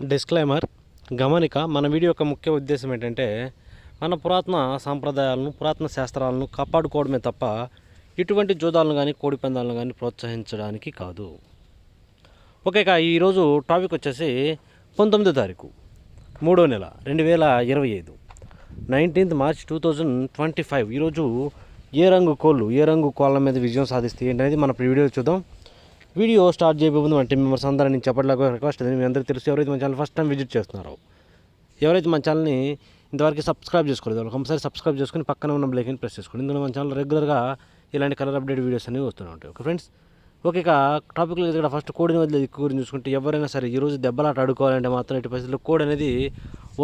Disclaimer గమనిక మన video యొక్క ముఖ్య ఉద్దేశం ఏంటంటే మన పురాతన సాంప్రదాయాలను పురాతన శాస్త్రాలను కాపాడుకోవడమే తప్ప ఇటువంటి జూదాలను కానీ కోడి పందాలను కానీ ప్రోత్సహించడానికి కాదు. ఓకే ఇక ఈరోజు టాపిక్ వచ్చేసి పంతొమ్మిదో తారీఖు మూడో నెల రెండు వేల ఇరవై ఐదు. Nineteenth March two thousand twenty five. ఈరోజు ఏ రంగు కోళ్ళు ఏ రంగు కోళ్ళ మీద విజయం సాధిస్తే ఏంటనేది మన వీడియో చూద్దాం. వీడియో స్టార్ట్ చేయబోతుంది మన టీం మెంబర్స్ అందరూ నేను చెప్పట్లేదు రిక్వెస్ట్ అది మీ అందరికీ తెలుసు ఎవరైతే మన ఛానల్ ఫస్ట్ టైం విజిట్ చేస్తున్నారో. ఎవరైతే మన ఛానల్ని ఇంతవరకు సబ్స్క్రైబ్ చేసుకోలేదు వాళ్ళు కంపల్సరీ సబ్స్క్రైబ్ చేసుకుని పక్కన ఉన్న బ్లేక్ని ప్రెస్ చేసుకోండి. ఇందులో మన ఛానల్ రెగ్యులర్గా ఇలాంటి కలర్ అప్డేట్ వీడియోస్ అనేవి వస్తూనే ఉంటాయి. ఓకే ఫ్రెండ్స్ ఓకే ఇక టాపిక్లో ఇక్కడ ఫస్ట్ కోడిని వదిలే దిక్కు గురించి చూసుకుంటే ఎవరైనా సరే ఈరోజు దెబ్బలాట ఆడుకోవాలంటే మాత్రం ఇటు పరిస్థితుల్లో కోడి అనేది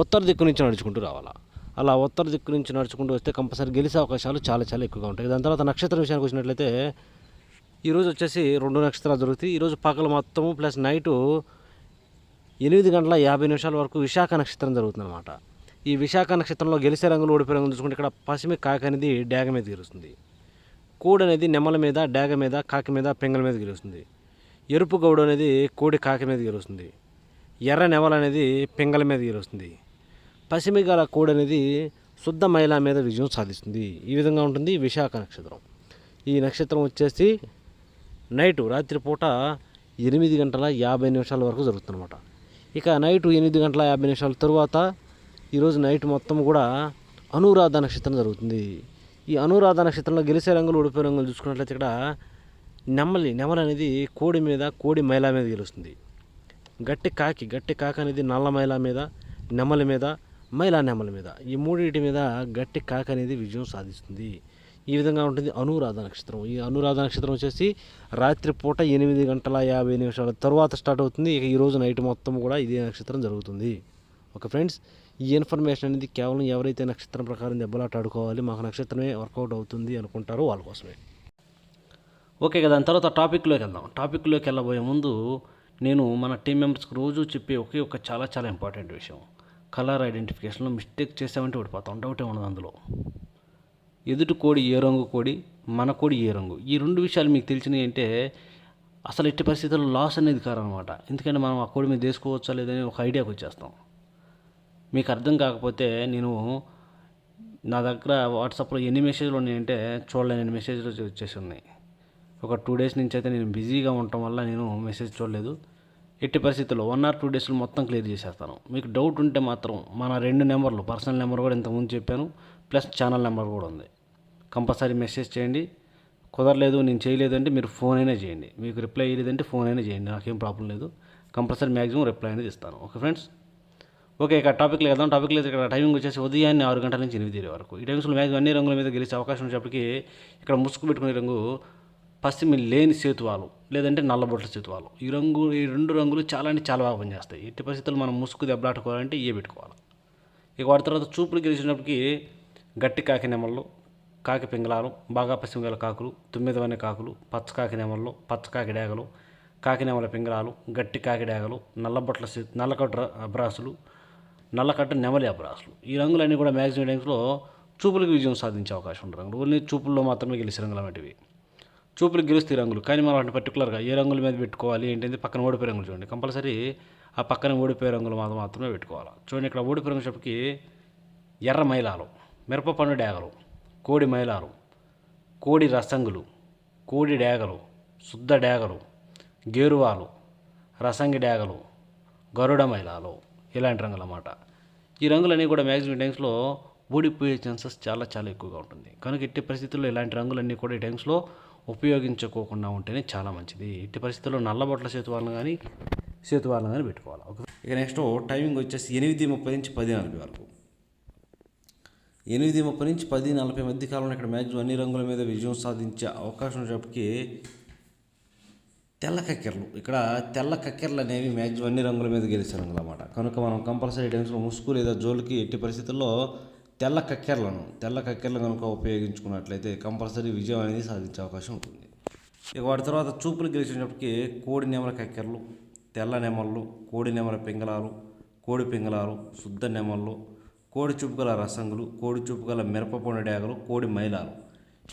ఉత్తర దిక్కు నుంచి నడుచుకుంటూ రావాలా. అలా ఉత్తర దిక్కు నుంచి నడుచుకుంటూ వస్తే కంపల్సరీ గెలిచే అవకాశాలు చాలా చాలా ఎక్కువగా ఉంటాయి. దాని తర్వాత నక్షత్రం విషయానికి వచ్చినట్లయితే ఈరోజు వచ్చేసి రెండు నక్షత్రాలు దొరుకుతాయి. ఈరోజు పగలు మొత్తము ప్లస్ నైటు ఎనిమిది గంటల యాభై నిమిషాల వరకు విశాఖ నక్షత్రం జరుగుతుందన్నమాట. ఈ విశాఖ నక్షత్రంలో గెలిసే రంగులు ఓడిపోయే రంగులు చూసుకుంటే ఇక్కడ పసిమి కాకి అనేది డ్యాగ మీద గెలుస్తుంది. కోడి అనేది నెమల మీద డ్యాగ మీద కాకి మీద పెంగల మీద గెలుస్తుంది. ఎరుపు గౌడు అనేది కోడి కాకి మీద గెలుస్తుంది. ఎర్ర నెమల అనేది పెంగల మీద గెలుస్తుంది. పసిమి గల కోడి అనేది శుద్ధ మహిళ మీద విజయం సాధిస్తుంది. ఈ విధంగా ఉంటుంది విశాఖ నక్షత్రం. ఈ నక్షత్రం వచ్చేసి నైటు రాత్రిపూట ఎనిమిది గంటల యాభై నిమిషాల వరకు జరుగుతుందన్నమాట. ఇక నైటు ఎనిమిది గంటల యాభై నిమిషాల తరువాత ఈరోజు నైట్ మొత్తం కూడా అనురాధ నక్షత్రం జరుగుతుంది. ఈ అనురాధ నక్షత్రంలో గెలిసే రంగులు ఓడిపోయే రంగులు చూసుకున్నట్లయితే ఇక్కడ నెమలి నెమలి అనేది కోడి మీద కోడి మైల మీద గెలుస్తుంది. గట్టి కాకి గట్టి కాకి అనేది నల్ల మైల మీద నెమలి మీద మైలా నెమలి మీద. ఈ మూడింటి మీద గట్టి కాకి అనేది విజయం సాధిస్తుంది. ఈ విధంగా ఉంటుంది అనురాధ నక్షత్రం. ఈ అనురాధ నక్షత్రం వచ్చేసి రాత్రిపూట ఎనిమిది గంటల యాభై నిమిషాల తర్వాత స్టార్ట్ అవుతుంది. ఇక ఈరోజు నైట్ మొత్తం కూడా ఇదే నక్షత్రం జరుగుతుంది. ఓకే ఫ్రెండ్స్ ఈ ఇన్ఫర్మేషన్ అనేది కేవలం ఎవరైతే నక్షత్రం ప్రకారం దెబ్బలాట ఆడుకోవాలి మాకు నక్షత్రమే వర్కౌట్ అవుతుంది అనుకుంటారో వాళ్ళ కోసమే. ఓకే కదా దాని తర్వాత టాపిక్లోకి వెళ్దాం. టాపిక్లోకి వెళ్ళబోయే ముందు నేను మన టీం మెంబర్స్కి రోజు చెప్పే ఒకే ఒక చాలా చాలా ఇంపార్టెంట్ విషయం. కలర్ ఐడెంటిఫికేషన్లో మిస్టేక్ చేసామంటే ఓడిపోతాం డౌటే ఉండదు అందులో. ఎదుటి కోడి ఏ రంగు కోడి? మన కోడి ఏ రంగు? ఈ రెండు విషయాలు మీకు తెలిసినవి అంటే అసలు ఎట్టి పరిస్థితుల్లో లాస్ అనేది కారనమాట ఎందుకంటే మనం ఆ కోడి మీద వేసుకోవచ్చా లేదని ఒక ఐడియాకి వచ్చేస్తాం. మీకు అర్థం కాకపోతే నేను నా దగ్గర వాట్సాప్లో ఎన్ని మెసేజ్లు ఉన్నాయంటే చూడలేని ఎన్ని మెసేజ్లు వచ్చేసి ఉన్నాయి. ఒక టూ డేస్ నుంచి అయితే నేను బిజీగా ఉండటం వల్ల నేను మెసేజ్ చూడలేదు. ఎట్టి పరిస్థితుల్లో వన్ ఆర్ టూ డేస్లో మొత్తం క్లియర్ చేసేస్తాను. మీకు డౌట్ ఉంటే మాత్రం మన రెండు నెంబర్లు పర్సనల్ నెంబర్ కూడా ఇంతకుముందు చెప్పాను ప్లస్ ఛానల్ నెంబర్ కూడా ఉంది. కంపల్సరీ మెసేజ్ చేయండి. కుదరలేదు నేను చేయలేదు అంటే మీరు ఫోన్ అయినా చేయండి. మీకు రిప్లై ఇయ్యలేదంటే ఫోన్ అయినా చేయండి. నాకేం ప్రాబ్లం లేదు. కంపల్సరీ మ్యాక్సిమం రిప్లై అనేది ఇస్తాను. Okay friends? ఓకే ఇక టాపిక్లో వెళ్దాం. టాపిక్లో ఇక్కడ టైమింగ్ వచ్చేసి ఉదయాన్నే ఆరు గంటల నుంచి ఎనిమిది వరకు. ఈ టైమ్స్లో మ్యాక్సిమం అన్ని రంగుల మీద గెలిచే అవకాశం వచ్చేప్పటికి ఇక్కడ ముసుగు పెట్టుకునే రంగు పశ్చిమ లేని సేతువాలు లేదంటే నల్లబొట్ల సేతువాలు. ఈ రంగు ఈ రెండు రంగులు చాలా అంటే చాలా బాగా పనిచేస్తాయి. ఎట్టి పరిస్థితుల్లో మనం ముసుగు దెబ్బలాటుకోవాలంటే ఇవే పెట్టుకోవాలి. ఇక వాటి తర్వాత చూపులు గెలిచినప్పటికీ గట్టి కాకి నెమళ్ళు కాకి పింగళాలు బాగా పసిమిగల కాకులు తొమ్మిదవని కాకులు పచ్చ కాకి పచ్చకాకి పచ్చ కాకి డేగలు కాకి నెమల పింగళాలు గట్టి కాకి డేగలు నల్లబొట్ల నల్లకట్టు నల్లకట్ట అబ్రాసులు నల్లకట్టు నెమలి అబ్రాసులు. ఈ రంగులన్నీ కూడా మ్యాక్సిమం టైమ్స్లో చూపులకు విజయం సాధించే అవకాశం ఉంటుంది రంగులు. ఓన్లీ చూపుల్లో మాత్రమే గెలిచే రంగులు వంటివి చూపులు గెలుస్తాయి రంగులు. కానీ మనం వాటిని పర్టికులర్గా ఏ రంగుల మీద పెట్టుకోవాలి ఏంటంటే పక్కన ఓడిపోయే రంగులు చూడండి. కంపల్సరీ ఆ పక్కన ఓడిపోయే రంగులు మాత్రం మాత్రమే పెట్టుకోవాలి. చూడండి ఇక్కడ ఓడిపోయే రంగు చెప్పకి ఎర్ర మైలాలు మిరప పండు డేగలు కోడి మైలారు కోడి రసంగులు కోడి డేగలు శుద్ధ డేగలు గేరువాలు రసంగి డేగలు గరుడ మైలాలు ఇలాంటి రంగులు అన్నమాట ఈ రంగులన్నీ కూడా మ్యాక్సిమం టైమ్స్లో ఓడిపోయే ఛాన్సెస్ చాలా చాలా ఎక్కువగా ఉంటుంది. కనుక ఎట్టి పరిస్థితుల్లో ఇలాంటి రంగులన్నీ కూడా ఈ టైమ్స్లో ఉపయోగించుకోకుండా ఉంటేనే చాలా మంచిది. ఎట్టి పరిస్థితుల్లో నల్లబొట్ల సేతు వాళ్ళని కానీ సేతు వాళ్ళని కానీ పెట్టుకోవాలి. ఓకే. ఇక నెక్స్ట్ టైమింగ్ వచ్చేసి ఎనిమిది ముప్పై నుంచి పది నలభై వరకు. ఎనిమిది ముప్పై నుంచి పది నలభై మధ్య కాలంలో ఇక్కడ మ్యాక్సిమం అన్ని రంగుల మీద విజయం సాధించే అవకాశం ఉన్నప్పటికీ తెల్ల కక్కెరలు. ఇక్కడ తెల్ల కక్కెరలు అనేవి మ్యాక్సిమం అన్ని రంగుల మీద గెలిచే రంగులు అన్నమాట. కనుక మనం కంపల్సరీ టైమ్స్లో ముసుగు లేదా జోలికి ఎట్టి పరిస్థితుల్లో తెల్ల కక్కెరలను తెల్ల కక్కెరలు కనుక ఉపయోగించుకున్నట్లయితే కంపల్సరీ విజయం అనేది సాధించే అవకాశం ఉంటుంది. ఇక వాటి తర్వాత చూపులు గెలిచినప్పటికీ కోడి నెమల కక్కెరలు తెల్ల నెమళ్ళు కోడి నెమల పింగళాలు కోడి పింగళాలు శుద్ధ నెమళ్ళు కోడి చూపు గల రసంగులు కోడి చూపు గల మిరపపొండ కోడి మైలాలు.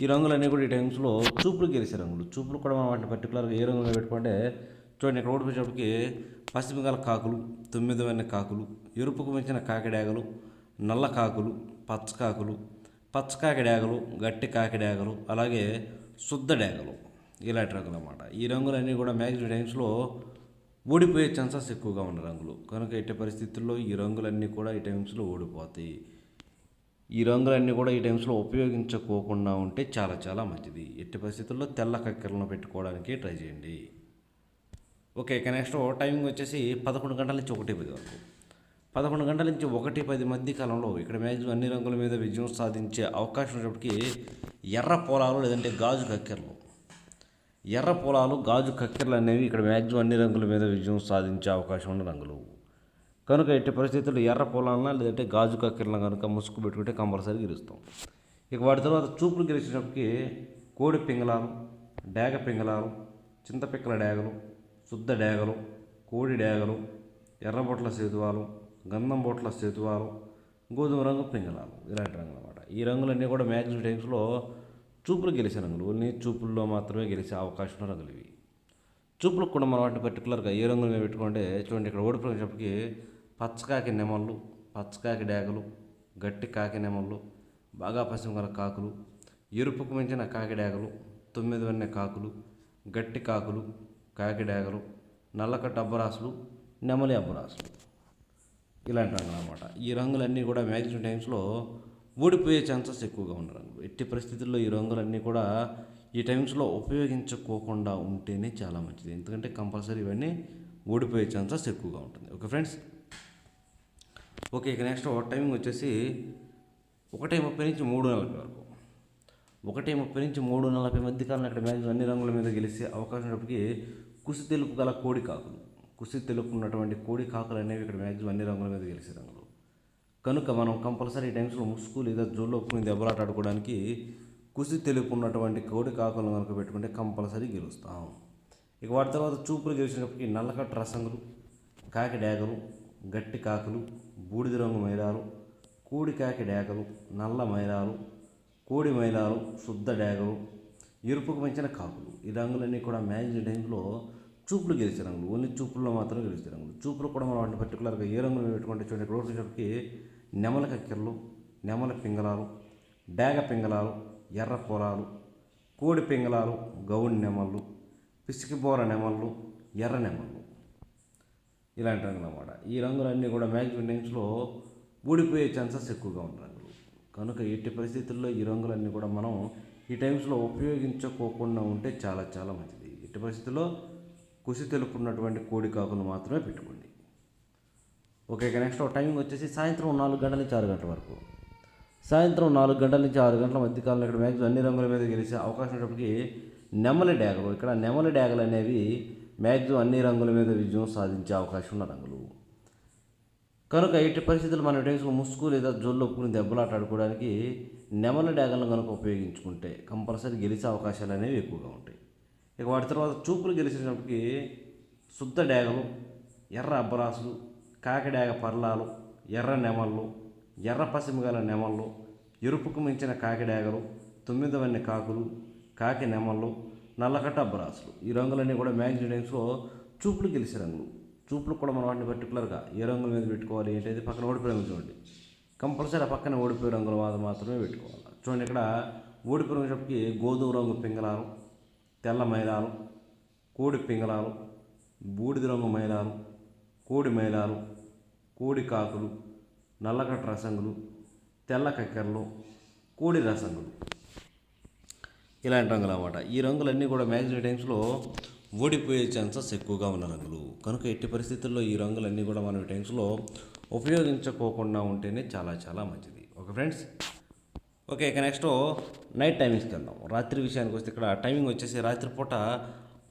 ఈ రంగులన్నీ కూడా ఈ టైమ్స్లో చూపులు గెలిచే రంగులు. చూపులు కూడా మనం వాటిని పర్టికులర్గా ఏ రంగులో పెట్టుకుంటే చూడండి ఇక్కడ ఓడిపోయేటప్పటికి పశ్చిమగల కాకులు తొమ్మిదవన్న కాకులు ఎరుపుకు మించిన కాకిడాగలు నల్ల కాకులు పచ్చ కాకులు పచ్చ కాకిడాగలు గట్టి కాకిడాగలు అలాగే శుద్ధ డాగలు ఇలాంటి రంగులు అన్నమాట. ఈ రంగులన్నీ కూడా మ్యాక్సిమం టైమ్స్లో ఓడిపోయే ఛాన్సెస్ ఎక్కువగా ఉన్న రంగులు. కనుక ఎట్టి పరిస్థితుల్లో ఈ రంగులన్నీ కూడా ఈ టైమ్స్లో ఓడిపోతాయి. ఈ రంగులన్నీ కూడా ఈ టైమ్స్లో ఉపయోగించుకోకుండా ఉంటే చాలా చాలా మంచిది. ఎట్టి పరిస్థితుల్లో తెల్ల కక్కెలను పెట్టుకోవడానికి ట్రై చేయండి. ఓకే ఇక నెక్స్ట్ టైమింగ్ వచ్చేసి పదకొండు గంటల నుంచి ఒకటి పది వరకు. పదకొండు గంటల నుంచి ఒకటి పది మధ్య కాలంలో ఇక్కడ మ్యాక్సిమం అన్ని రంగుల మీద విజయం సాధించే అవకాశం ఉన్నప్పటికీ ఎర్ర పొలాలు లేదంటే గాజు కక్కెరలు. ఎర్ర పొలాలు గాజు కక్కెరలు అనేవి ఇక్కడ మ్యాక్సిమం అన్ని రంగుల మీద విజయం సాధించే అవకాశం ఉన్న రంగులు. కనుక ఎట్టి పరిస్థితుల్లో ఎర్ర పొలాలన లేదంటే గాజు కక్కెరలను కనుక ముసుగు పెట్టుకుంటే కంపల్సరీ గెలుస్తాం. ఇక వాటి తర్వాత చూపులు గెలిచినప్పటికి కోడి పింగళాలు డేగ పింగళాలు చింతపిక్కల డేగలు శుద్ధ డేగలు కోడి డేగలు ఎర్రబొట్ల సేతువాలు గంధం బొట్ల సేతువాలు గోధుమ రంగు పింగళాలు ఇలాంటి రంగులు అనమాట ఈ రంగులన్నీ కూడా మ్యాక్సిమం టైమ్స్లో చూపులు గెలిచే రంగులు. ఓన్లీ చూపుల్లో మాత్రమే గెలిచే అవకాశం ఉన్న రంగులు ఇవి చూపులకు కూడా మనం వాటిని పర్టికులర్గా ఏ రంగులు మేము పెట్టుకుంటే చూడండి ఇక్కడ ఓడిపోయినప్పటికీ పచ్చకాకి నెమళ్ళు పచ్చకాకి డేగలు గట్టి కాకి నెమళ్ళు బాగా పశ్చిమ గల కాకులు ఎరుపుకు మించిన కాకి డేగలు తొమ్మిది వన్నె కాకులు గట్టి కాకులు కాకి డేగలు నల్లకట్ట అబ్బరాసులు నెమలి అబ్బరాసులు. ఇలాంటి రంగులు అనమాట ఈ రంగులన్నీ కూడా మ్యాక్సిమం టైమ్స్లో ఓడిపోయే ఛాన్సెస్ ఎక్కువగా ఉండరు ఎట్టి పరిస్థితుల్లో ఈ రంగులన్నీ కూడా ఈ టైమ్స్లో ఉపయోగించుకోకుండా ఉంటేనే చాలా మంచిది. ఎందుకంటే కంపల్సరీ ఇవన్నీ ఓడిపోయే ఛాన్సెస్ ఎక్కువగా ఉంటుంది. Okay friends? ఓకే ఇక నెక్స్ట్ టైమింగ్ వచ్చేసి ఒకటి ముప్పై నుంచి మూడు నలభై వరకు. ఒకటి ముప్పై నుంచి మూడు నలభై మధ్య కాలం ఇక్కడ మ్యాక్సిమం అన్ని రంగుల మీద గెలిచే అవకాశం ఉన్నప్పటికీ కుసి తెలుపు గల కోడి కాకులు. కుసి తెలుపు ఉన్నటువంటి కోడి కాకులు అనేవి ఇక్కడ మ్యాక్సిమం అన్ని రంగుల మీద గెలిచే రంగులు. కనుక మనం కంపల్సరీ టైమ్స్లో ముసుగు లేదా జోల్లో ఒప్పుకుని దెబ్బలాట ఆడుకోవడానికి కుసి తెలుపు ఉన్నటువంటి కోడి కాకులను కనుక పెట్టుకుంటే కంపల్సరీ గెలుస్తాం. ఇక వాటి తర్వాత చూపులు గెలిచినప్పటికీ నల్లకట్ట రసంగులు కాకి డేగలు గట్టి కాకులు బూడిద రంగు మైలాలు కోడి కాకి డేగలు నల్ల మైలాలు కోడి మైలాలు శుద్ధ డేగలు ఎరుపుకు పెంచిన కాకులు ఈ రంగులన్నీ కూడా మ్యాక్సిమం టైంలో చూపులు గెలిచే రంగులు ఓన్లీ చూపుల్లో మాత్రం గెలిచే రంగులు. చూపులు కూడా మనం వాటిని పర్టికులర్గా ఏ రంగులు పెట్టుకుంటే చూడండి. ఇక్కడ వచ్చేటప్పటికి నెమల కక్కెరలు నెమల పింగళాలు డేగ పింగళాలు ఎర్ర పొలాలు కోడి పింగళాలు గౌడి నెమళ్ళు పిసికిబోర నెమళ్ళు ఎర్ర నెమళ్ళు ఇలాంటి రంగులు అన్నమాట. ఈ రంగులన్నీ కూడా మ్యాక్సిమం టైమ్స్లో ఊడిపోయే ఛాన్సెస్ ఎక్కువగా ఉన్న రంగులు. కనుక ఎట్టి పరిస్థితుల్లో ఈ రంగులన్నీ కూడా మనం ఈ టైమ్స్లో ఉపయోగించుకోకుండా ఉంటే చాలా చాలా మంచిది. ఎట్టి పరిస్థితుల్లో కుసి తెలుపున్నటువంటి కోడి కాకులు మాత్రమే పెట్టుకోండి ఓకే ఇక నెక్స్ట్ టైమింగ్ వచ్చేసి సాయంత్రం నాలుగు గంటల నుంచి ఆరు గంటల వరకు. సాయంత్రం నాలుగు గంటల నుంచి ఆరు గంటల మధ్యకాలంలో ఇక్కడ మ్యాక్సిమం అన్ని రంగుల మీద గెలిచే అవకాశం ఉన్నప్పటికీ నెమలి డ్యాగలు ఇక్కడ నెమలి డ్యాగలు అనేవి మ్యాక్సిమం అన్ని రంగుల మీద విజయం సాధించే అవకాశం ఉన్న రంగులు. కనుక ఎట్టి పరిస్థితులు మన టైమ్స్లో ముసుగు లేదా జోళ్ళు ఒప్పుకుని దెబ్బలాట ఆడుకోవడానికి నెమలి డ్యాగలను కనుక ఉపయోగించుకుంటే కంపల్సరీ గెలిచే అవకాశాలు అనేవి ఎక్కువగా ఉంటాయి. ఇక వాటి తర్వాత చూపులు గెలిచినప్పటికీ శుద్ధ డ్యాగలు ఎర్ర అబ్బరాసులు కాకిడాగ పర్లాలు ఎర్ర నెమళ్ళు ఎర్ర పసిమిగల నెమళ్ళు ఎరుపుకు మించిన కాకిడాగలు తొమ్మిదవన్ని కాకులు కాకి నెమళ్ళు నల్లకట్ట అబ్బరాసులు. ఈ రంగులన్నీ కూడా మ్యాక్సిమం టైమ్స్లో చూపులు గెలిచే రంగులు. చూపులు కూడా మనం వాటిని పర్టికులర్గా ఏ రంగుల మీద పెట్టుకోవాలి ఏంటంటే పక్కన ఓడిపోయే రంగు చూడండి. కంపల్సరీ ఆ పక్కన ఓడిపోయే రంగుల మీద మాత్రమే పెట్టుకోవాలి. చూడండి ఇక్కడ ఓడిపోయినప్పటికీ గోధుమ రంగు పింగలారం తెల్ల మైలాలు కోడి పింగళాలు బూడిద రంగు మైలాలు కోడి మైలాలు కోడి కాకులు నల్లకట్ రసంగులు తెల్ల కక్కెరలు కోడి రసంగులు. ఇలాంటి రంగులు అన్నమాట. ఈ రంగులన్నీ కూడా మ్యాక్సిమం టైమ్స్లో ఓడిపోయే ఛాన్సెస్ ఎక్కువగా ఉన్న రంగులు. కనుక ఎట్టి పరిస్థితుల్లో ఈ రంగులన్నీ కూడా మనం ఈ టైమ్స్లో ఉపయోగించుకోకుండా ఉంటేనే చాలా చాలా మంచిది. Okay friends? ఓకే ఇక నెక్స్ట్ నైట్ టైమింగ్స్కి వెళ్దాం. రాత్రి విషయానికి వస్తే ఇక్కడ టైమింగ్ వచ్చేసి రాత్రిపూట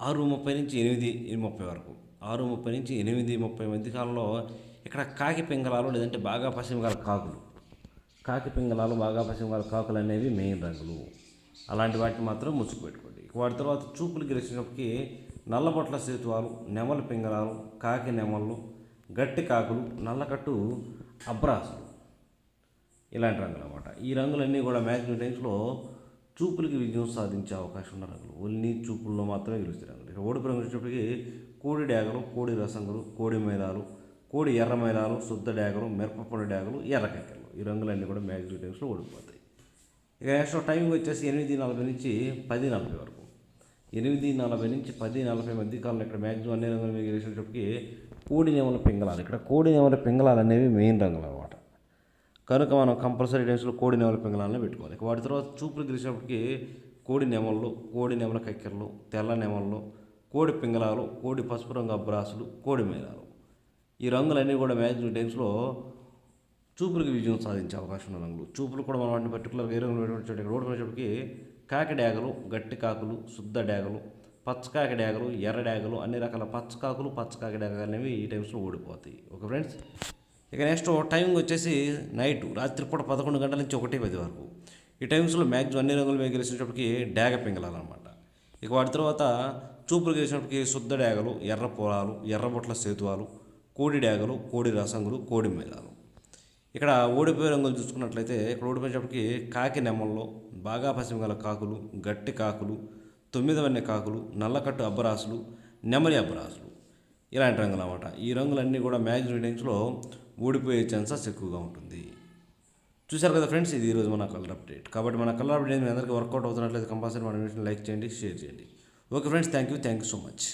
ఆరు ముప్పై నుంచి ఎనిమిది ముప్పై వరకు. ఆరు ముప్పై నుంచి ఎనిమిది ముప్పై మధ్య కాలంలో ఇక్కడ కాకి పింగళాలు లేదంటే బాగా పశ్చిమగల కాకులు. కాకి పింగళాలు బాగా పశ్చిమగల కాకులు అనేవి మెయిన్ రంగులు. అలాంటి వాటిని మాత్రం ముసుగు పెట్టుకోండి వాటి తర్వాత చూపులు గెలిచినప్పటికీ నల్లబొట్ల సేతువాలు నెమలి పింగళాలు కాకి నెమళ్ళు గట్టి కాకులు నల్లకట్టు అబ్రాసులు. ఇలాంటి రంగులు అనమాట ఈ రంగులన్నీ కూడా మ్యాక్సిమం టైమ్స్లో చూపులకి విజయం సాధించే అవకాశం ఉన్న రంగులు. ఓన్లీ చూపుల్లో మాత్రమే గెలుస్తాయి రంగులు. ఇక ఓడిపు రంగు వచ్చేటప్పటికి కోడి డ్యాగలు కోడి రసంగులు కోడి మైదాలు కోడి ఎర్ర మైదాలు శుద్ధ డ్యాగలు మిరపపొడి డ్యాగలు ఎర్ర ఈ రంగులన్నీ కూడా మ్యాక్సిమం టైమ్స్లో ఓడిపోతాయి. ఇక నెక్స్ట్ టైమింగ్ వచ్చేసి ఎనిమిది నలభై నుంచి పది నలభై వరకు. ఎనిమిది నలభై నుంచి పది నలభై మధ్య కాలంలో ఇక్కడ మ్యాక్సిమం అన్ని రంగులు మీకు వేసేటప్పటికి కోడి నెమల పింగళాలు. ఇక్కడ కోడి నెమల పింగళాలు అనేవి మెయిన్ రంగులు అనమాట. కనుక మనం కంపల్సరీ డేస్లో కోడి నెమల పింగళాలను పెట్టుకోవాలి. వాటి తర్వాత చూపులు గెలిచినప్పటికి కోడి నెమళ్ళు కోడి నెమల కక్కెరలు తెల్ల నెమళ్ళు కోడి పింగళాలు కోడి పసుపు రంగు అబ్రాసులు కోడి మేళాలు ఈ రంగులన్నీ కూడా మ్యాజిక్ టైమ్స్లో చూపులకు విజయం సాధించే అవకాశం ఉన్న రంగులు. చూపులు కూడా మనం వాటిని పర్టికులర్గా ఏ రంగులు పెట్టుకుంటే రోడ్డు వచ్చేటప్పటికి కాకి డ్యాగలు గట్టి కాకులు శుద్ధ డ్యాగలు పచ్చకాకి డ్యాగలు ఎర్ర డ్యాగలు అన్ని రకాల పచ్చకాకులు పచ్చకాకి డ్యాగలు అనేవి ఈ టైమ్స్లో ఓడిపోతాయి. Okay friends? ఇక నెక్స్ట్ టైమింగ్ వచ్చేసి నైట్ రాత్రిపూట పదకొండు గంటల నుంచి ఒకటి పది వరకు. ఈ టైమ్స్లో మ్యాక్సిమం అన్ని రంగులు మేము గెలిచినప్పటికి డ్యాగ పింగలాలన్నమాట. ఇక వాటి తర్వాత చూపులు గెలిచినప్పటికి శుద్ధ డేగలు ఎర్ర పొలాలు ఎర్రబొట్ల సేతువాలు కోడి డేగలు కోడి రసంగులు కోడి మేళాలు. ఇక్కడ ఓడిపోయే రంగులు చూసుకున్నట్లయితే ఇక్కడ ఓడిపోయేటప్పటికి కాకి నెమ్మల్లో బాగా పసిమిగల కాకులు గట్టి కాకులు తొమ్మిదవన్నె కాకులు నల్లకట్టు అబ్బరాసులు నెమలి అబ్బరాసులు ఇలాంటి రంగులు అన్నమాట. ఈ రంగులన్నీ కూడా మ్యాక్సిమం టైమ్స్లో ఓడిపోయే ఛాన్సెస్ ఎక్కువగా ఉంటుంది. చూశారు కదా ఫ్రెండ్స్ ఇది ఈరోజు మన కలర్ అప్డేట్. కాబట్టి మన కలర్ అప్డేట్ మీ అందరికీ వర్కౌట్ అవుతున్నట్లయితే కంపల్సరీ మన వీడియోని లైక్ చేయండి షేర్ చేయండి. Okay friends thank you thank you so much.